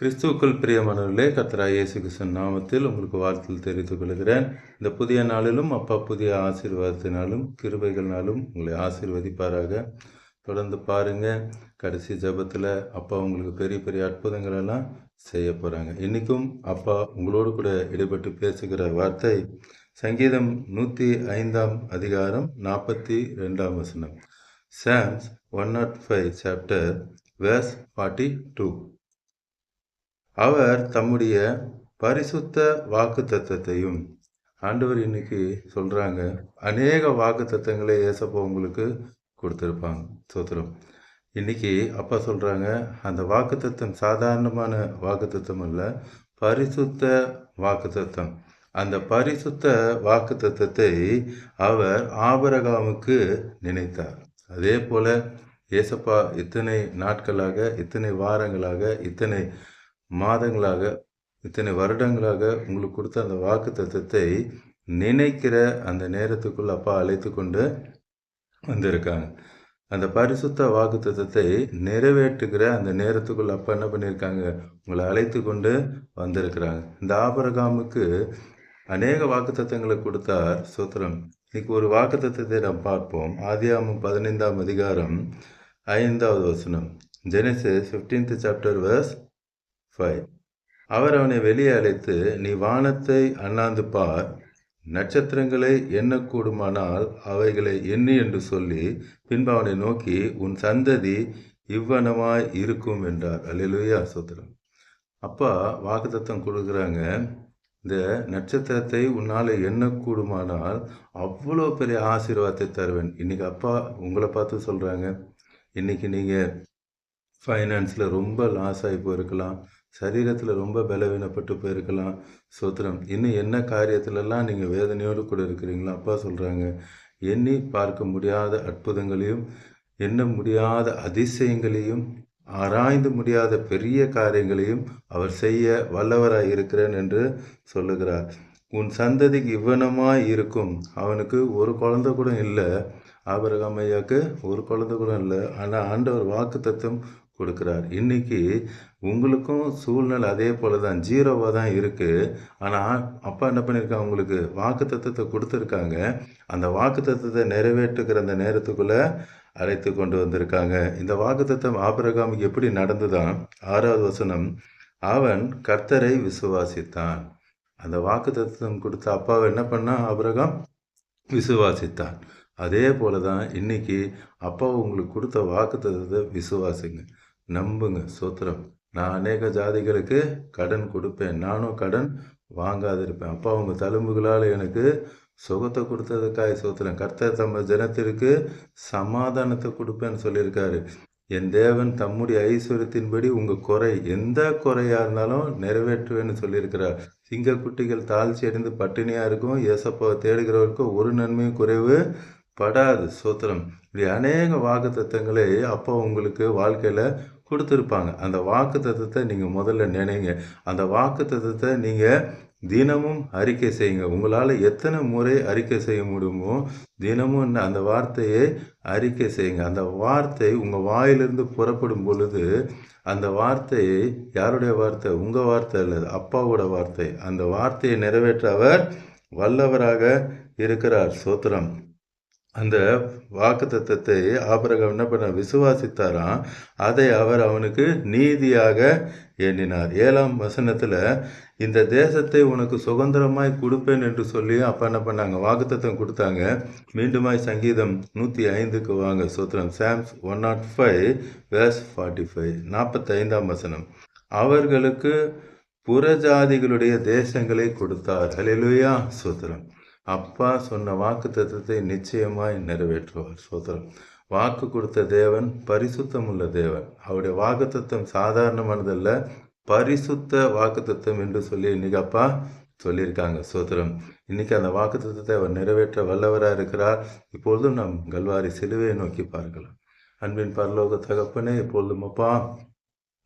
கிறிஸ்துவுக்குள் பிரியமானவர்களே கத்ரா இயேசு கிருஷ்ணன் நாமத்தில் உங்களுக்கு வாழ்த்தில் தெரிவித்துக் கொள்கிறேன். இந்த புதிய நாளிலும் அப்பா புதிய ஆசீர்வாதத்தினாலும் கிருபைகள்னாலும் உங்களை ஆசீர்வதிப்பாராக. தொடர்ந்து பாருங்கள் கடைசி ஜெபத்தில் அப்பா உங்களுக்கு பெரிய பெரிய அற்புதங்களெல்லாம் செய்ய போகிறாங்க இன்றைக்கும் அப்பா உங்களோடு கூட இடைப்பட்டு பேசுகிற வார்த்தை சங்கீதம் நூற்றி ஐந்தாம் அதிகாரம் நாற்பத்தி ரெண்டாம் வசனம். Psalms one nought five chapter verse forty two. அவர் தம்முடைய பரிசுத்த வாக்கு தத்தத்தையும் ஆண்டவர் இன்னைக்கு சொல்கிறாங்க அநேக வாக்கு தத்தங்களை ஏசப்பா உங்களுக்கு கொடுத்துருப்பாங்க. சோத்திரம் இன்னைக்கு அப்பா சொல்கிறாங்க அந்த வாக்கு தத்தம் சாதாரணமான வாக்கு தத்தம் அல்ல பரிசுத்த வாக்கு தத்தம் அந்த பரிசுத்த வாக்கு தத்தத்தை அவர் ஆபரகாமுக்கு நினைத்தார். அதே போல் ஏசப்பா இத்தனை நாட்களாக இத்தனை வாரங்களாக இத்தனை மாதங்களாக இத்தனை வருடங்களாக உங்களுக்கு கொடுத்த அந்த வாக்கு தத்துவத்தை நினைக்கிற அந்த நேரத்துக்குள் அப்பா அழைத்து கொண்டு வந்திருக்காங்க. அந்த பரிசுத்த வாக்கு தத்துவத்தை நிறைவேற்றுகிற அந்த நேரத்துக்குள் அப்பா என்ன பண்ணியிருக்காங்க? உங்களை அழைத்து கொண்டு வந்திருக்கிறாங்க. இந்த ஆபரகாமுக்கு அநேக வாக்கு தத்துவங்களை கொடுத்தார் சூத்திரம். இன்னைக்கு ஒரு வாக்கு தத்துவத்தை நாம் பார்ப்போம். ஆதியாமம் பதினைந்தாம் அதிகாரம் ஐந்தாவது வசனம். Genesis fifteenth chapter verse five அவர் அவனை வெளியே அழைத்து நீ வானத்தை அண்ணாந்து பார். நட்சத்திரங்களை எண்ணக்கூடுமானால் அவைகளை எண்ணு என்று சொல்லி பின்பு அவனை நோக்கி உன் சந்ததி இவ்வனமாய் இருக்கும் என்றார். அல்லேலூயா சோத்திரம். அப்பா வாக்குத்தத்தம் கொடுக்குறாங்க. இந்த நட்சத்திரத்தை உன்னால் எண்ணக்கூடுமானால் அவ்வளோ பெரிய ஆசீர்வாதத்தை தருவேன். இன்னைக்கு அப்பா உங்களை பார்த்து சொல்கிறாங்க இன்னைக்கு நீங்கள் ஃபைனான்ஸில் ரொம்ப லாஸ் ஆகி போயிருக்கலாம். சரீரத்தில் ரொம்ப பலவீனப்பட்டு போயிருக்கலாம். சோத்திரம். இன்னும் என்ன காரியத்திலெல்லாம் நீங்கள் வேதனையோடு கூட இருக்கிறீங்களோ அப்பா சொல்கிறாங்க எண்ணி பார்க்க முடியாத அற்புதங்களையும் எண்ண முடியாத அதிசயங்களையும் ஆராய்ந்து முடியாத பெரிய காரியங்களையும் அவர் செய்ய வல்லவராய் இருக்கிறேன் என்று சொல்லுகிறார். உன் சந்ததிக்கு இவ்வனமாக இருக்கும். அவனுக்கு ஒரு குழந்தை கூட இல்லை. ஆபரகம் ஐயாவுக்கு ஒரு குழந்தை கூட இல்லை. ஆனால் ஆண்டவர் வாக்கு தத்துவம் கொடுக்குறார். இன்றைக்கி உங்களுக்கும் சூழ்நிலை அதே போல தான் ஜீரோவாக தான் இருக்குது ஆனால் அப்பா என்ன பண்ணியிருக்காங்க உங்களுக்கு வாக்கு தத்துவத்தை கொடுத்துருக்காங்க. அந்த வாக்கு தத்துவத்தை நிறைவேற்றுக்கிற அந்த நேரத்துக்குள்ளே அழைத்து கொண்டு வந்திருக்காங்க. இந்த வாக்கு தத்துவம் ஆபிரகாமுக்கு எப்படி நடந்துதான் ஆறாவது வசனம் அவன் கர்த்தரை விசுவாசித்தான். அந்த வாக்கு தத்துவம் கொடுத்த அப்பாவை என்ன பண்ணால் ஆபிரகாம் விசுவாசித்தான். அதே போல தான் இன்னைக்கு அப்பா உங்களுக்கு கொடுத்த வாக்கு தத்துவத்தை விசுவாசிங்க. நம்புங்க சோத்திரம். நான் அநேக ஜாதிகளுக்கு கடன் கொடுப்பேன். நானும் கடன் வாங்காதிருப்பேன். அப்பா உங்கள் தழும்புகளால் எனக்கு சுகத்தை கொடுத்ததுக்காய் சோத்திரம். கர்த்தர் தம்ம ஜனத்திற்கு சமாதானத்தை கொடுப்பேன்னு சொல்லியிருக்காரு. என் தேவன் தம்முடைய ஐஸ்வர்யத்தின்படி உங்கள் குறை எந்த குறையாக இருந்தாலும் நிறைவேற்றுவேன்னு சொல்லியிருக்கிறார். சிங்கக்குட்டிகள் தாழ்ச்சி அடைந்து பட்டினியாக இருக்கும். ஏசப்பாவை தேடுகிறவருக்கும் ஒரு நன்மையும் குறைவு படாது சோத்திரம். இப்படி அநேக வாக்கு தத்துவங்களை அப்பா உங்களுக்கு வாழ்க்கையில் கொடுத்துருப்பாங்க. அந்த வாக்கு தத்துவத்தை நீங்கள் முதல்ல நினைங்க. அந்த வாக்கு தத்துவத்தை நீங்கள் தினமும் அறிக்கை செய்யுங்க. உங்களால் எத்தனை முறை அறிக்கை செய்ய முடியுமோ தினமும் அந்த வார்த்தையை அறிக்கை செய்யுங்க. அந்த வார்த்தை உங்கள் வாயிலிருந்து புறப்படும் பொழுது அந்த வார்த்தையை யாருடைய வார்த்தை? உங்கள் வார்த்தை அல்லது அப்பாவோட வார்த்தை. அந்த வார்த்தையை நிறைவேற்ற அவர் வல்லவராக இருக்கிறார். சோத்திரம். அந்த வாக்கு தத்தத்தை ஆபரகம் என்ன பண்ண விசுவாசித்தாராம். அதை அவர் அவனுக்கு நீதியாக எண்ணினார். ஏழாம் வசனத்தில் இந்த தேசத்தை உனக்கு சுதந்திரமாய் கொடுப்பேன் என்று சொல்லி அப்பா என்ன பண்ணாங்க? வாக்குத்தத்தம் கொடுத்தாங்க. மீண்டுமாய் சங்கீதம் நூற்றி ஐந்துக்கு வாங்க. சோத்திரம் Psalms one nought five verse forty five நாற்பத்தைந்தாம் வசனம். அவர்களுக்கு புறஜாதிகளுடைய தேசங்களை கொடுத்தார். ஹலெலுயா சோத்திரம். அப்பா சொன்ன வாக்கு தத்துவத்தை நிச்சயமாய் நிறைவேற்றுவார் சோதரம் வாக்கு கொடுத்த தேவன் பரிசுத்தம் உள்ள தேவன். அவருடைய வாக்கு தத்துவம் சாதாரணமானதல்ல பரிசுத்த வாக்கு தத்துவம் என்று சொல்லி இன்னைக்கு அப்பா சொல்லியிருக்காங்க சோதரம் இன்னைக்கு அந்த வாக்கு தத்துவத்தை அவர் நிறைவேற்ற வல்லவராக இருக்கிறார். இப்பொழுதும் நாம் கல்வாரி சிலுவையை நோக்கி பார்க்கலாம். அன்பின் பரலோக தகப்பனே இப்பொழுதும் அப்பா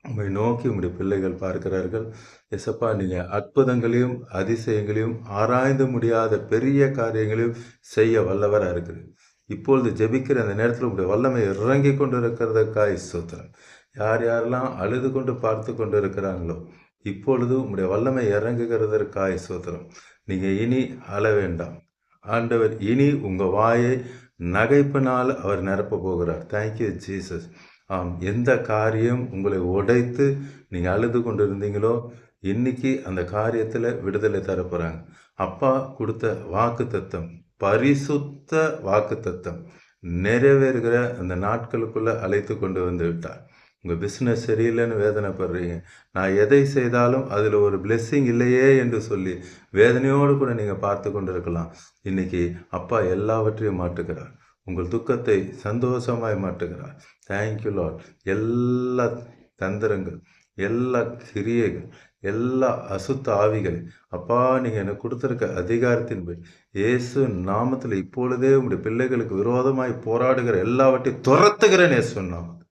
உங்களை நோக்கி உங்களுடைய பிள்ளைகள் பார்க்கிறார்கள். எசப்பா நீங்கள் அற்புதங்களையும் அதிசயங்களையும் ஆராய்ந்து முடியாத பெரிய காரியங்களையும் செய்ய வல்லவராக இருக்குது இப்பொழுது ஜெபிக்கிற அந்த நேரத்தில் உங்களுடைய வல்லமை இறங்கி கொண்டு இருக்கிறதுக்காய் சோத்திரம் யார் யாரெல்லாம் அழுது கொண்டு பார்த்து கொண்டு இருக்கிறாங்களோ இப்பொழுது உங்களுடைய வல்லமை இறங்குகிறதற்காய் சோத்திரம் நீங்கள் இனி அழ வேண்டாம். ஆண்டவர் இனி உங்கள் வாயை நகைப்பினால் அவர் நிரப்ப போகிறார். தேங்க்யூ ஜீசஸ் ஆம் எந்த காரியம் உங்களை உடைத்து நீங்கள் அழுது கொண்டு இருந்தீங்களோ இன்னைக்கு அந்த காரியத்தில் விடுதலை தரப்போகிறாங்க அப்பா கொடுத்த வாக்கு தத்தம் பரிசுத்த வாக்கு தத்தம் நிறைவேறுகிற அந்த நாட்களுக்குள்ளே அழைத்து கொண்டு வந்து விட்டார். உங்கள் பிஸ்னஸ் சரியில்லைன்னு வேதனைப்படுறீங்க. நான் எதை செய்தாலும் அதில் ஒரு பிளெஸ்ஸிங் இல்லையே என்று சொல்லி வேதனையோடு கூட நீங்கள் பார்த்து கொண்டு இருக்கலாம் இன்றைக்கி அப்பா எல்லாவற்றையும் மாட்டுக்கிறார் உங்கள் துக்கத்தை சந்தோஷமாய் மாட்டுகிறார் தேங்க்யூ லார்ட் எல்லா தந்திரங்கள் எல்லா கிரியைகள் எல்லா அசுத்த ஆவிகள் அப்பா நீங்கள் எனக்கு கொடுத்துருக்க அதிகாரத்தின்படி இயேசு நாமத்தில் இப்பொழுதே உங்களுடைய பிள்ளைகளுக்கு விரோதமாய் போராடுகிற எல்லாவற்றையும் துரத்துகிறேன் இயேசு நாமத்தில்.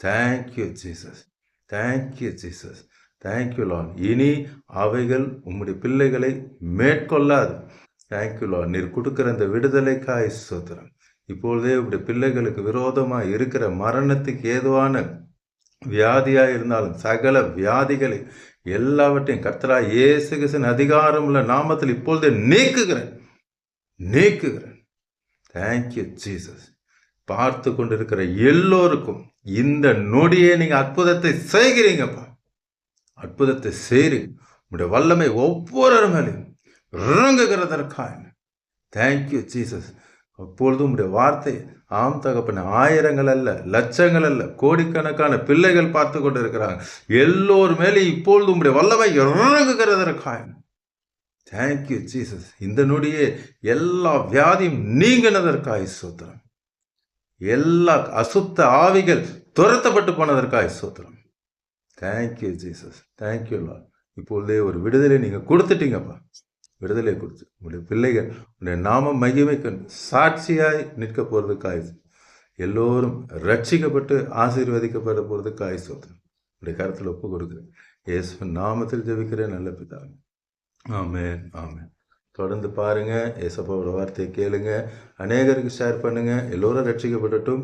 Thank you Jesus thank you Jesus thank you லான் இனி அவைகள் உம்முடைய பிள்ளைகளை மேற்கொள்ளாது. தேங்க்யூ லான் நீர் கொடுக்குற அந்த விடுதலைக்காய் சோத்திரம் இப்பொழுதே இப்படி பிள்ளைகளுக்கு விரோதமாக இருக்கிற மரணத்துக்கு ஏதுவான வியாதியாக இருந்தாலும் சகல வியாதிகளை எல்லாவற்றையும் கர்த்தரா இயேசு கிருஷ்ணன் அதிகாரம் உள்ள நாமத்தில் இப்பொழுதே நீக்குகிறேன். நீக்குகிறேன். தேங்க்யூ ஜீசஸ் பார்த்து கொண்டிருக்கிற எல்லோருக்கும் இந்த நொடியே நீங்கள் அற்புதத்தை செய்கிறீங்கப்பா. அற்புதத்தை செய்றீங்க உங்களுடைய வல்லமை ஒவ்வொரு மேலையும் இறங்குகிறதற்காக. தேங்க்யூ ஜீசஸ் அப்பொழுது உம்முடைய வார்த்தை ஆம் தகப்பன ஆயிரங்கள் அல்ல லட்சங்கள் அல்ல கோடிக்கணக்கான பிள்ளைகள் பார்த்து கொண்டு இருக்கிறாங்க எல்லோர் மேலே இப்பொழுது உம்முடைய வல்லமை இறங்குகிறதற்காக தேங்க்யூ ஜீசஸ் இந்த நொடியே எல்லா வியாதியும் நீங்கினதற்காய் சோத்திரம். எல்லா அசுத்த ஆவிகள் துரத்தப்பட்டு போனதற்காய் சோத்திரம். தேங்க்யூ ஜீசஸ் தேங்க்யூ லா இப்பொழுதே ஒரு விடுதலை நீங்கள் கொடுத்துட்டீங்கப்பா. விடுதலை கொடுத்து உங்களுடைய பிள்ளைகள் உன்னுடைய நாம மகிமைக்கு சாட்சியாய் நிற்க போகிறதுக்காய் எல்லோரும் ரட்சிக்கப்பட்டு ஆசீர்வதிக்கப்பட போகிறதுக்காய் சோத்திரம் உங்களுடைய கருத்தில் ஒப்பு கொடுக்குறேன். இயேசு நாமத்தில் ஜெபிக்கிறேன் நல்ல பிதாவே. ஆமேன் ஆமேன். தொடர்ந்து பாருங்கள் ஏசப்பாவோட வார்த்தையை கேளுங்க அநேகருக்கு ஷேர் பண்ணுங்கள் எல்லோரும் ரட்சிக்கப்படட்டும்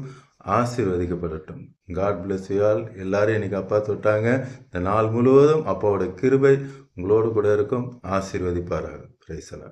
ஆசீர்வதிக்கப்படட்டும். காட் பிளஸ் யூ ஆல் எல்லாரும் இன்னைக்கு அப்பா தொட்டாங்க. இந்த நாள் முழுவதும் அப்பாவோட கிருபை உங்களோடு கூட இருக்கும் ஆசீர்வதிப்பார்கள் பிரைசலா